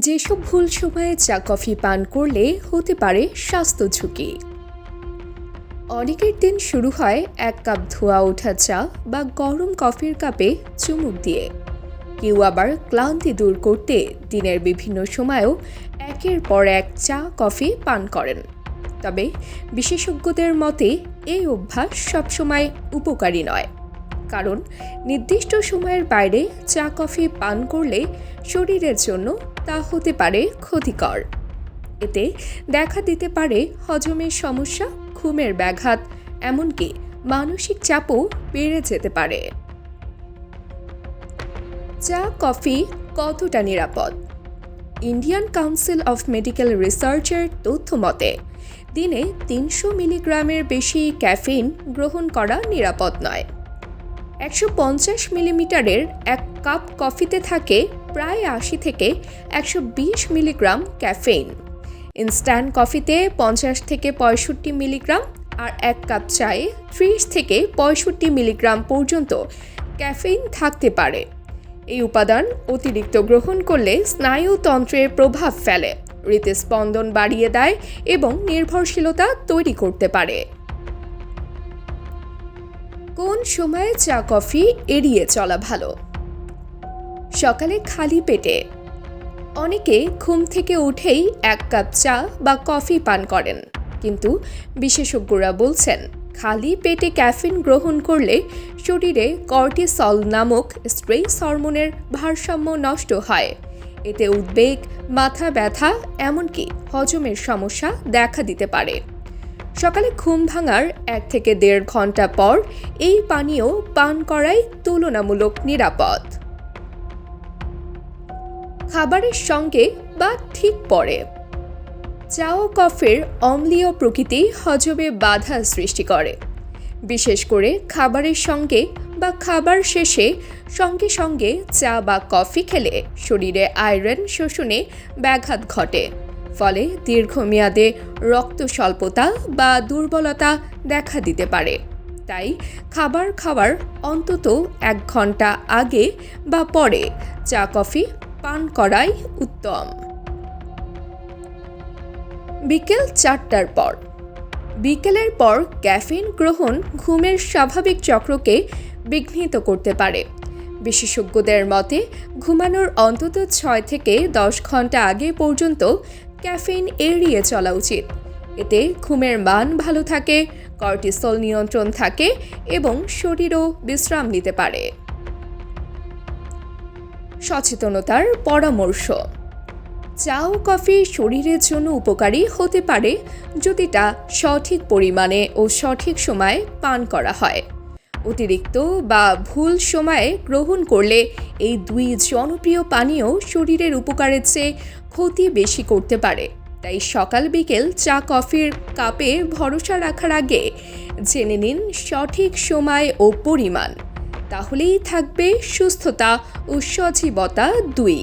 যেসব ভুল সময়ে চা, কফি, পান করলে হতে পারে স্বাস্থ্য ঝুঁকি। অনেকের দিন শুরু হয় এক কাপ ধোয়া ওঠা চা বা গরম কফির কাপে চুমুক দিয়ে। কেউ আবার ক্লান্তি দূর করতে দিনের বিভিন্ন সময়েও একের পর এক চা, কফি, পান করেন। তবে বিশেষজ্ঞদের মতে এই অভ্যাস সবসময় উপকারী নয়। কারণ নির্দিষ্ট সময়ের বাইরে চা, কফি, পান করলে শরীরের জন্য তা হতে পারে ক্ষতিকর। এতে দেখা দিতে পারে হজমের সমস্যা, ঘুমের ব্যাঘাত, এমনকি মানসিক চাপও বেড়ে যেতে পারে। চা, কফি কতটা নিরাপদ? ইন্ডিয়ান কাউন্সিল অফ মেডিকেল রিসার্চের তথ্য মতে, দিনে তিনশো মিলিগ্রামের বেশি ক্যাফিন গ্রহণ করা নিরাপদ নয়। একশো পঞ্চাশ মিলিমিটারের এক কাপ কফিতে থাকে প্রায় আশি থেকে একশো বিশ মিলিগ্রাম ক্যাফেইন। ইনস্ট্যান্ট কফিতে পঞ্চাশ থেকে পঁয়ষট্টি মিলিগ্রাম আর এক কাপ চায়ে ত্রিশ থেকে পঁয়ষট্টি মিলিগ্রাম পর্যন্ত ক্যাফেইন থাকতে পারে। এই উপাদান অতিরিক্ত গ্রহণ করলে স্নায়ুতন্ত্রের প্রভাব ফেলে হৃদস্পন্দন বাড়িয়ে দেয় এবং নির্ভরশীলতা তৈরি করতে পারে। কোন সময়ে চা কফি এড়িয়ে চলা ভালো? সকালে খালি পেটে। অনেকে ঘুম থেকে উঠেই এক কাপ চা বা কফি পান করেন। কিন্তু বিশেষজ্ঞরা বলছেন, খালি পেটে ক্যাফিন গ্রহণ করলে শরীরে কর্টিসল নামক স্ট্রেস হরমোনের ভারসাম্য নষ্ট হয়। এতে উদ্বেগ, মাথা ব্যথা, এমনকি হজমের সমস্যা দেখা দিতে পারে। সকালে ঘুম ভাঙার এক থেকে দেড় ঘণ্টা পর এই পানীয় পান করাই তুলনামূলক নিরাপদ। খাবারের সঙ্গে বা ঠিক পরে। চা ও কফির অম্লীয় প্রকৃতি হজমে বাধা সৃষ্টি করে। বিশেষ করে খাবারের সঙ্গে বা খাবার শেষে সঙ্গে সঙ্গে চা বা কফি খেলে শরীরে আয়রন শোষণে ব্যাঘাত ঘটে। ফলে দীর্ঘমেয়াদে রক্ত স্বল্পতা বা দুর্বলতা দেখা দিতে পারে। তাই খাবার খাওয়ার অন্তত এক ঘণ্টা আগে বা পরে চা কফি পান করাই উত্তম। বিকেল চারটার পর। বিকেলের পর ক্যাফিন গ্রহণ ঘুমের স্বাভাবিক চক্রকে বিঘ্নিত করতে পারে। বিশেষজ্ঞদের মতে, ঘুমানোর অন্তত ছয় থেকে দশ ঘণ্টা আগে পর্যন্ত ক্যাফিন এড়িয়ে চলা উচিত। এতে ঘুমের মান ভালো থাকে, কর্টিসল নিয়ন্ত্রণ থাকে এবং শরীরও বিশ্রাম নিতে পারে। সচেতনতার পরামর্শ। চা ও কফি শরীরের জন্য উপকারী হতে পারে যদি তা সঠিক পরিমাণে ও সঠিক সময়ে পান করা হয়। অতিরিক্ত বা ভুল সময়ে গ্রহণ করলে এই দুই জনপ্রিয় পানীয় শরীরের উপকারের চেয়ে ক্ষতি বেশি করতে পারে। তাই সকাল বিকেল চা কফির কাপে ভরসা রাখার আগে জেনে নিন সঠিক সময় ও পরিমাণ। তাহলেই থাকবে সুস্থতা ও সজীবতা দুই।